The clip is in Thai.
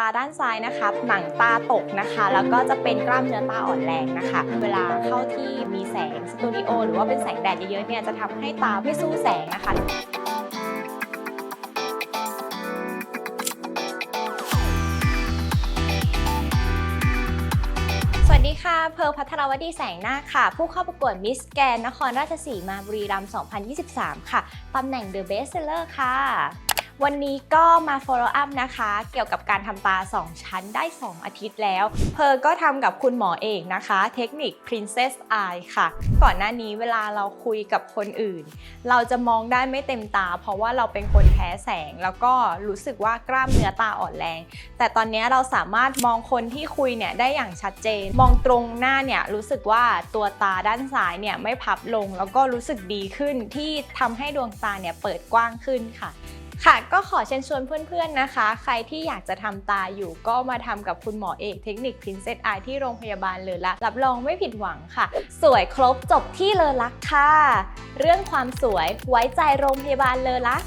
ตาด้านซ้ายนะคะ หนังตาตกนะคะ แล้วก็จะเป็นกล้ามเนื้อตาอ่อนแรงนะคะ เวลาเข้าที่มีแสงสตูดิโอหรือว่าเป็นแสงแดดเยอะๆเนี่ยจะทำให้ตาไม่สู้แสงนะคะสวัสดีค่ะ เพร์ลพัทรวดีแสงหน้าคค่ะ ผู้เข้าประกวดมิสแกนนครราชสีมาบุรีรัมย์2023 ค่ะ ตำแหน่ง The Best Seller ค่ะ วันนี้ก็มา follow up นะคะ เกี่ยวกับการทำตา 2 ชั้นได้ 2 อาทิตย์แล้ว เพอร์ก็ทำกับคุณหมอเอกนะคะ เทคนิค Princess Eye ค่ะ ก่อนหน้านี้เวลาเราคุยกับคนอื่น เราจะมองได้ไม่เต็มตา เพราะว่าเราเป็นคนแพ้แสง แล้วก็รู้สึกว่ากล้ามเนื้อตาอ่อนแรง แต่ตอนนี้เราสามารถมองคนที่คุยเนี่ยได้อย่างชัดเจน มองตรงหน้าเนี่ยรู้สึกว่าตัวตาด้านซ้ายเนี่ยไม่พับลง แล้วก็รู้สึกดีขึ้นที่ทำให้ดวงตาเนี่ยเปิดกว้างขึ้นค่ะ ค่ะก็ขอเชิญชวนเพื่อนๆนะคะ ใครที่อยากจะทำตาอยู่ก็มาทำกับคุณหมอเอกเทคนิคพินเซตไอที่โรงพยาบาลเลยละรับรองไม่ผิดหวังค่ะ สวยครบจบที่เลอลักค่ะ เรื่องความสวยไว้ใจโรงพยาบาลเลอลัก